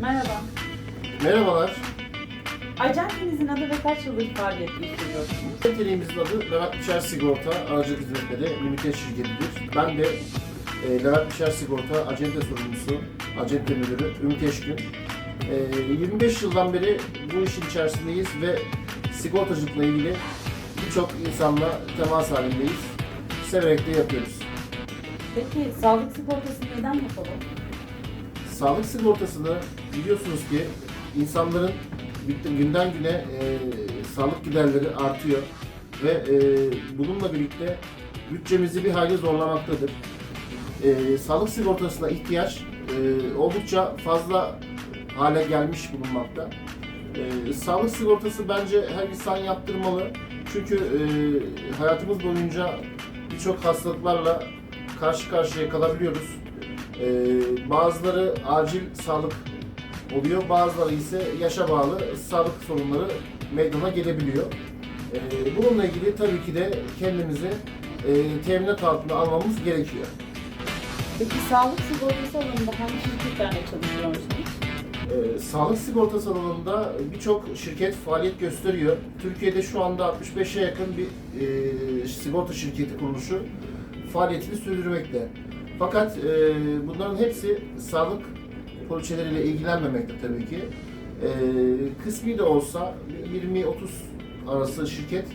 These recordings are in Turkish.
Merhaba. Merhabalar. Acentenizin adı ve kaç yıldır faaliyet gösteriyorsunuz? Niteliğimizin adı Levent Biçer Sigorta Aracılık Hizmetleri Limited şirketidir. Ben de e, Levent Biçer Sigorta Acente Sorumlusu, Acente Müdürü Ümit Eşgün. E, 25 yıldan beri bu işin içerisindeyiz ve sigortacılıkla ilgili birçok insanla temas halindeyiz. Severek de yapıyoruz. Peki sağlık sigortası neden yapalım? Sağlık sigortasını biliyorsunuz ki insanların günden güne e, sağlık giderleri artıyor ve e, bununla birlikte bütçemizi bir hayli zorlamaktadır. E, sağlık sigortasına ihtiyaç e, oldukça fazla hale gelmiş bulunmakta. E, sağlık sigortası bence her insan yaptırmalı. Çünkü e, hayatımız boyunca birçok hastalıklarla karşı karşıya kalabiliyoruz. Ee, bazıları acil sağlık oluyor, bazıları ise yaşa bağlı sağlık sorunları meydana gelebiliyor. Ee, bununla ilgili tabii ki de kendimizi e, teminat altına almamız gerekiyor. Peki sağlık sigortası alanında hangi şirketlerle çalışıyorsunuz? Ee, sağlık sigortası alanında birçok şirket faaliyet gösteriyor. Türkiye'de şu anda 65'e yakın bir e, sigorta şirketi kuruluşu faaliyetini sürdürmekte. Fakat e, bunların hepsi sağlık poliçeleriyle ilgilenmemekte tabii ki. E, kısmi de olsa 20-30 arası şirket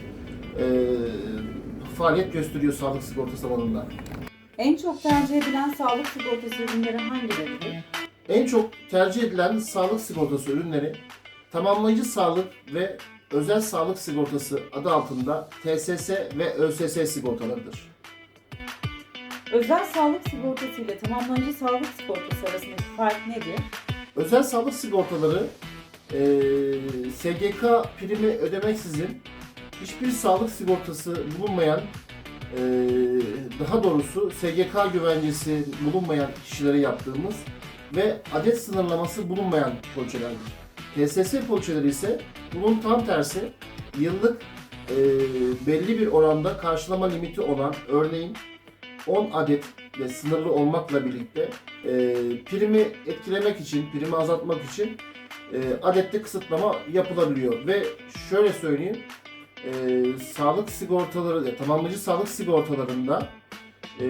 e, faaliyet gösteriyor sağlık sigortası alanında. En çok tercih edilen sağlık sigortası ürünleri hangileridir? En çok tercih edilen sağlık sigortası ürünleri tamamlayıcı sağlık ve özel sağlık sigortası adı altında TSS ve ÖSS sigortalarıdır. Özel sağlık sigortası ile tamamlayıcı sağlık sigortası arasındaki fark nedir? Özel sağlık sigortaları eee, SGK primi ödemeksizin hiçbir sağlık sigortası bulunmayan eee, daha doğrusu SGK güvencesi bulunmayan kişilere yaptığımız ve adet sınırlaması bulunmayan poliçelerdir. TSS poliçeleri ise bunun tam tersi yıllık eee, belli bir oranda karşılama limiti olan örneğin 10 adet ve sınırlı olmakla birlikte e, primi etkilemek için, primi azaltmak için e, adette kısıtlama yapılabiliyor. Ve şöyle söyleyeyim, e, sağlık sigortaları, e, tamamlayıcı sağlık sigortalarında e,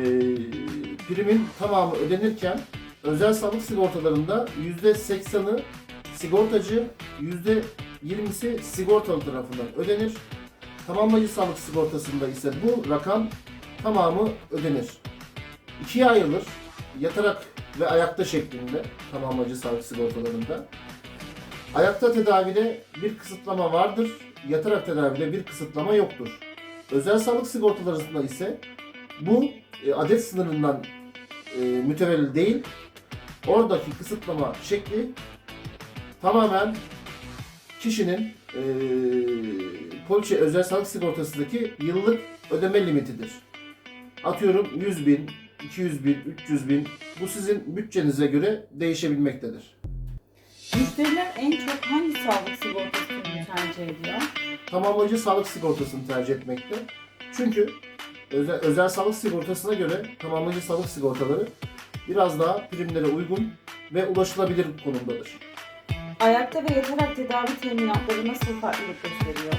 primin tamamı ödenirken özel sağlık sigortalarında %80'ı sigortacı, %20'si sigortalı tarafından ödenir. Tamamlayıcı sağlık sigortasında ise bu rakam tamamı ödenir. İkiye ayrılır. Yatarak ve ayakta şeklinde tamamlayıcı sağlık sigortalarında. Ayakta tedavide bir kısıtlama vardır. Yatarak tedavide bir kısıtlama yoktur. Özel sağlık sigortalarında ise bu e, adet sınırından e, mütevelli değil. Oradaki kısıtlama şekli tamamen kişinin e, poliçe özel sağlık sigortasındaki yıllık ödeme limitidir. Atıyorum 100 bin, 200 bin, 300 bin. Bu sizin bütçenize göre değişebilmektedir. Müşteriler en çok hangi sağlık sigortasını tercih ediyor? Tamamlayıcı sağlık sigortasını tercih etmekte. Çünkü özel, özel sağlık sigortasına göre tamamlayıcı sağlık sigortaları biraz daha primlere uygun ve ulaşılabilir konumdadır. Ayakta ve yatarak tedavi teminatları nasıl farklılık gösteriyor?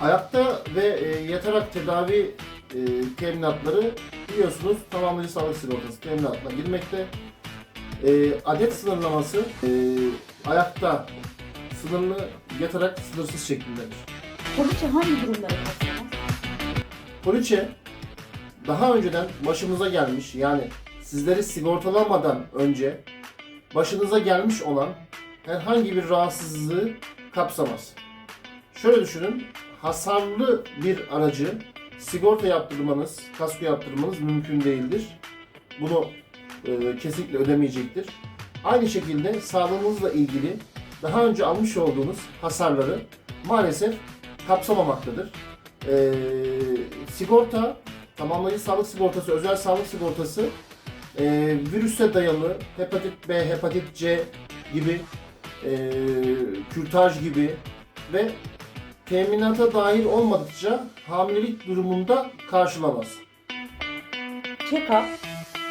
Ayakta ve e, yatarak tedavi e, teminatları biliyorsunuz tamamlayıcı sağlık sigortası teminatına girmekte. E, adet sınırlaması e, ayakta sınırlı, yatarak sınırsız şeklindedir. Poliçe hangi durumlara kapsamaz? Poliçe daha önceden başımıza gelmiş yani sizleri sigortalamadan önce başınıza gelmiş olan herhangi bir rahatsızlığı kapsamaz. Şöyle düşünün, hasarlı bir aracı sigorta yaptırmanız, kasko yaptırmanız mümkün değildir. Bunu e, kesinlikle ödemeyecektir. Aynı şekilde sağlığınızla ilgili daha önce almış olduğunuz hasarları maalesef kapsamamaktadır. E, sigorta, tamamlayıcı sağlık sigortası, özel sağlık sigortası e, virüse dayalı hepatit B, hepatit C gibi, e, kürtaj gibi ve teminata dahil olmadıkça hamilelik durumunda karşılamaz. Check-up,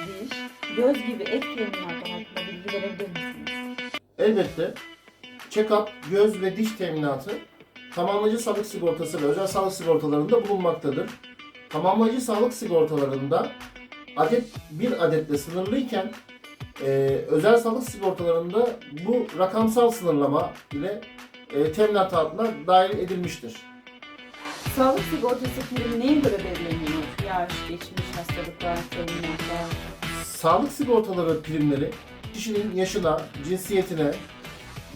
diş, göz gibi ek teminatlar hakkında bilgi verebilir misiniz? Elbette check-up, göz ve diş teminatı tamamlayıcı sağlık sigortası ve özel sağlık sigortalarında bulunmaktadır. Tamamlayıcı sağlık sigortalarında adet bir adetle sınırlıyken e, özel sağlık sigortalarında bu rakamsal sınırlama ile e, teminat altına dahil edilmiştir. Sağlık sigortası primi neye göre belirleniyor? Yaş, geçmiş hastalıklar, teminatlar. Sağlık sigortaları primleri kişinin yaşına, cinsiyetine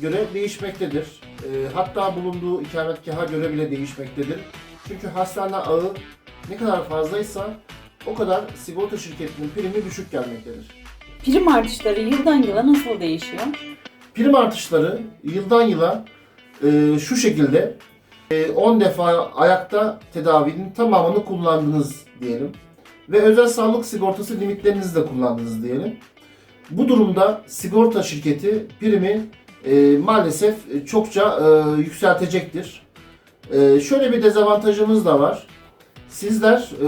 göre değişmektedir. E, hatta bulunduğu ikametgaha göre bile değişmektedir. Çünkü hastane ağı ne kadar fazlaysa o kadar sigorta şirketinin primi düşük gelmektedir. Prim artışları yıldan yıla nasıl değişiyor? Prim artışları yıldan yıla e, şu şekilde e, 10 defa ayakta tedavinin tamamını kullandınız diyelim. Ve özel sağlık sigortası limitlerinizi de kullandınız diyelim. Bu durumda sigorta şirketi primi e, maalesef çokça e, yükseltecektir. E, şöyle bir dezavantajımız da var. Sizler e,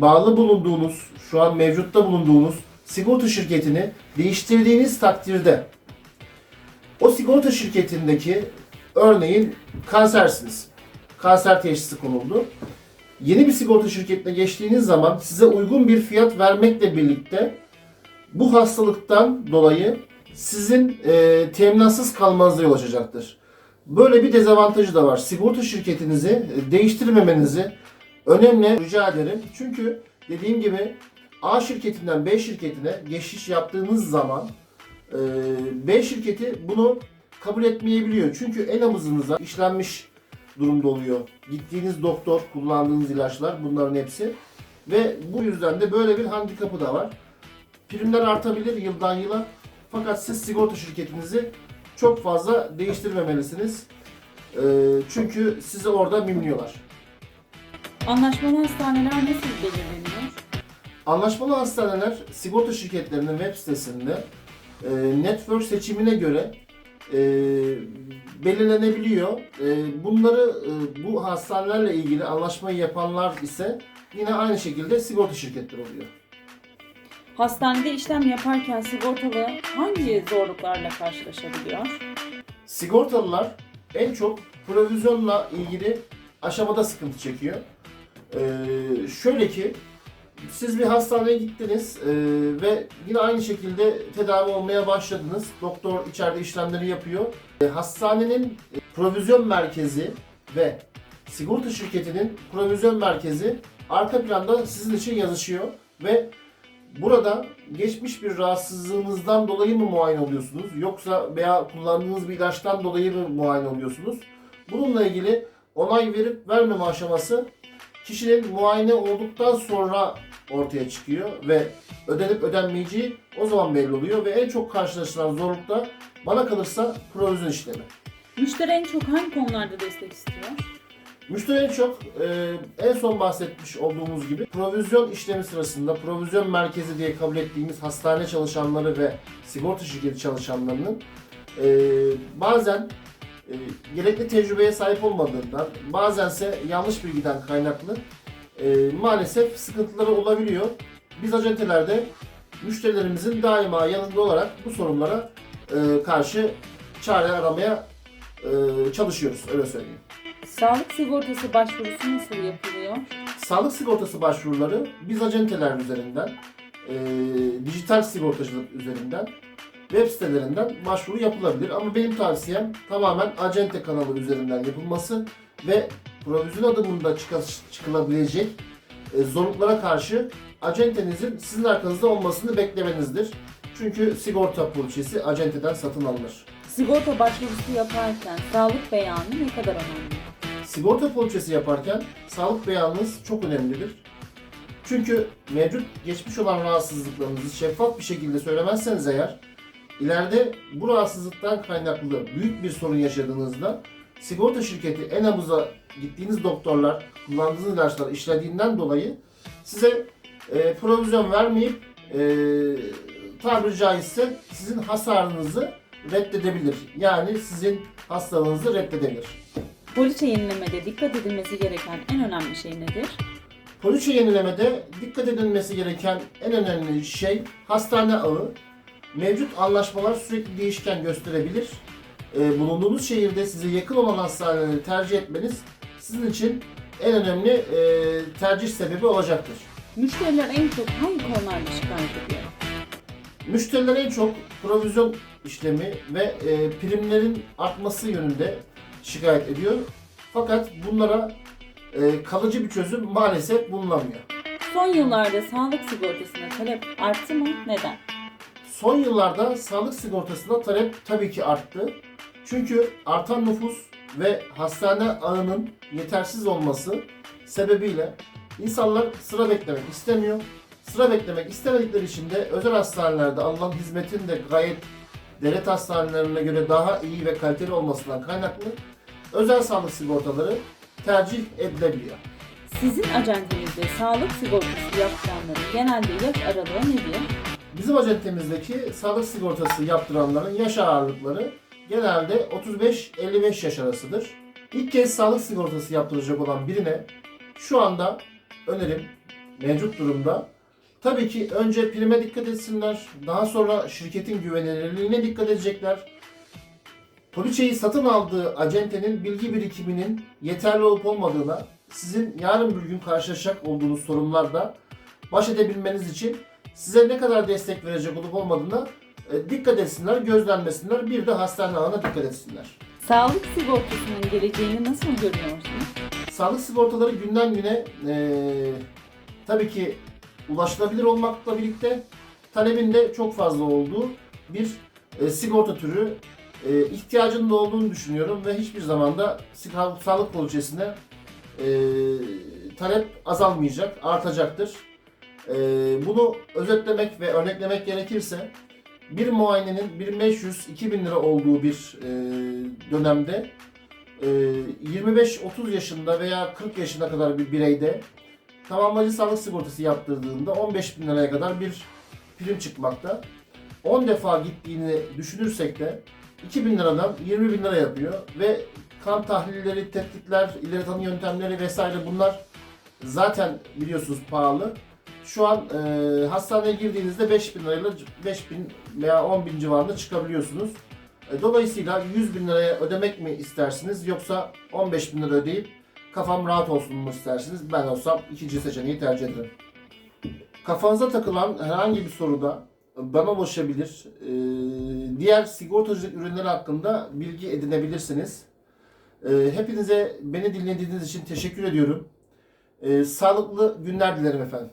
bağlı bulunduğunuz, şu an mevcutta bulunduğunuz sigorta şirketini değiştirdiğiniz takdirde o sigorta şirketindeki örneğin kansersiniz. Kanser teşhisi konuldu. Yeni bir sigorta şirketine geçtiğiniz zaman size uygun bir fiyat vermekle birlikte bu hastalıktan dolayı sizin e, teminatsız kalmanıza yol açacaktır. Böyle bir dezavantajı da var. Sigorta şirketinizi e, değiştirmemenizi önemli rica ederim. Çünkü dediğim gibi A şirketinden B şirketine geçiş yaptığınız zaman ee, B şirketi bunu kabul etmeyebiliyor. Çünkü en nabzınıza işlenmiş durumda oluyor. Gittiğiniz doktor, kullandığınız ilaçlar bunların hepsi. Ve bu yüzden de böyle bir handikapı da var. Primler artabilir yıldan yıla. Fakat siz sigorta şirketinizi çok fazla değiştirmemelisiniz. Ee, çünkü sizi orada mimliyorlar. Anlaşmalı hastaneler nasıl belirleniyor? Anlaşmalı hastaneler sigorta şirketlerinin web sitesinde e, network seçimine göre e, belirlenebiliyor. E, bunları e, bu hastanelerle ilgili anlaşmayı yapanlar ise yine aynı şekilde sigorta şirketleri oluyor. Hastanede işlem yaparken sigortalı hangi zorluklarla karşılaşabiliyor? Sigortalılar en çok provizyonla ilgili aşamada sıkıntı çekiyor. Ee, şöyle ki siz bir hastaneye gittiniz ee, ve yine aynı şekilde tedavi olmaya başladınız. Doktor içeride işlemleri yapıyor. Ee, hastanenin e, provizyon merkezi ve sigorta şirketinin provizyon merkezi arka planda sizin için yazışıyor ve Burada geçmiş bir rahatsızlığınızdan dolayı mı muayene oluyorsunuz yoksa veya kullandığınız bir ilaçtan dolayı mı muayene oluyorsunuz? Bununla ilgili onay verip vermeme aşaması kişinin muayene olduktan sonra ortaya çıkıyor ve ödenip ödenmeyeceği o zaman belli oluyor ve en çok karşılaşılan zorluk da bana kalırsa provizyon işlemi. Müşteri en çok hangi konularda destek istiyor? Müşteri en çok e, en son bahsetmiş olduğumuz gibi provizyon işlemi sırasında provizyon merkezi diye kabul ettiğimiz hastane çalışanları ve sigorta şirketi çalışanlarının e, bazen e, gerekli tecrübeye sahip olmadığından bazense yanlış bilgiden kaynaklı e, maalesef sıkıntıları olabiliyor. Biz acentelerde müşterilerimizin daima yanında olarak bu sorunlara e, karşı çare aramaya e, çalışıyoruz öyle söyleyeyim. Sağlık sigortası başvurusu nasıl yapılıyor? Sağlık sigortası başvuruları biz acenteler üzerinden, e, dijital sigortacılık üzerinden, web sitelerinden başvuru yapılabilir. Ama benim tavsiyem tamamen acente kanalı üzerinden yapılması ve provizyon adımında çıkılabilecek e, zorluklara karşı acentenizin sizin arkanızda olmasını beklemenizdir. Çünkü sigorta poliçesi acenteden satın alınır. Sigorta başvurusu yaparken sağlık beyanı ne kadar önemli? Sigorta poliçesi yaparken sağlık beyanınız çok önemlidir. Çünkü mevcut geçmiş olan rahatsızlıklarınızı şeffaf bir şekilde söylemezseniz eğer ileride bu rahatsızlıktan kaynaklı büyük bir sorun yaşadığınızda sigorta şirketi en abuza gittiğiniz doktorlar kullandığınız ilaçlar işlediğinden dolayı size e, provizyon vermeyip e, tabiri caizse sizin hasarınızı reddedebilir. Yani sizin hastalığınızı reddedebilir. Poliçe yenilemede dikkat edilmesi gereken en önemli şey nedir? Poliçe yenilemede dikkat edilmesi gereken en önemli şey hastane ağı. Mevcut anlaşmalar sürekli değişken gösterebilir. Ee, bulunduğunuz şehirde size yakın olan hastaneleri tercih etmeniz sizin için en önemli e, tercih sebebi olacaktır. Müşteriler en çok hangi konularda şikayet ediyor? Müşteriler en çok provizyon işlemi ve e, primlerin artması yönünde şikayet ediyor. Fakat bunlara e, kalıcı bir çözüm maalesef bulunamıyor. Son yıllarda sağlık sigortasına talep arttı mı? Neden? Son yıllarda sağlık sigortasına talep tabii ki arttı. Çünkü artan nüfus ve hastane ağının yetersiz olması sebebiyle insanlar sıra beklemek istemiyor. Sıra beklemek istemedikleri için de özel hastanelerde alınan hizmetin de gayet devlet hastanelerine göre daha iyi ve kaliteli olmasından kaynaklı özel sağlık sigortaları tercih edilebiliyor. Sizin acentenizde sağlık sigortası yaptıranların genelde yaş aralığı nedir? Bizim acentemizdeki sağlık sigortası yaptıranların yaş ağırlıkları genelde 35-55 yaş arasıdır. İlk kez sağlık sigortası yaptıracak olan birine şu anda önerim mevcut durumda tabii ki önce prime dikkat etsinler. Daha sonra şirketin güvenilirliğine dikkat edecekler. Poliçeyi satın aldığı acentenin bilgi birikiminin yeterli olup olmadığına sizin yarın bir gün karşılaşacak olduğunuz sorunlarda baş edebilmeniz için size ne kadar destek verecek olup olmadığına e, dikkat etsinler, gözlenmesinler. Bir de hastane ağına dikkat etsinler. Sağlık sigortasının geleceğini nasıl görüyorsunuz? Sağlık sigortaları günden güne e, tabii ki ulaşılabilir olmakla birlikte talebin de çok fazla olduğu bir e, sigorta türü. E, ihtiyacının da olduğunu düşünüyorum ve hiçbir zaman da sağlık poliçesine e, talep azalmayacak, artacaktır. E, bunu özetlemek ve örneklemek gerekirse bir muayenenin 1500-2000 lira olduğu bir e, dönemde e, 25-30 yaşında veya 40 yaşına kadar bir bireyde tamamlayıcı sağlık sigortası yaptırdığında 15 bin liraya kadar bir prim çıkmakta. 10 defa gittiğini düşünürsek de 2000 liradan 20 bin lira yapıyor ve kan tahlilleri, tetkikler, ileri tanı yöntemleri vesaire bunlar zaten biliyorsunuz pahalı. Şu an e, hastaneye girdiğinizde 5 bin lirayla 5 bin veya 10 bin civarında çıkabiliyorsunuz. E, Dolayısıyla 100 bin liraya ödemek mi istersiniz yoksa 15 bin lira ödeyip kafam rahat olsun mu istersiniz? Ben olsam ikinci seçeneği tercih ederim. Kafanıza takılan herhangi bir soruda bana ulaşabilir. E, diğer sigortacılık ürünleri hakkında bilgi edinebilirsiniz. E, hepinize beni dinlediğiniz için teşekkür ediyorum. E, sağlıklı günler dilerim efendim.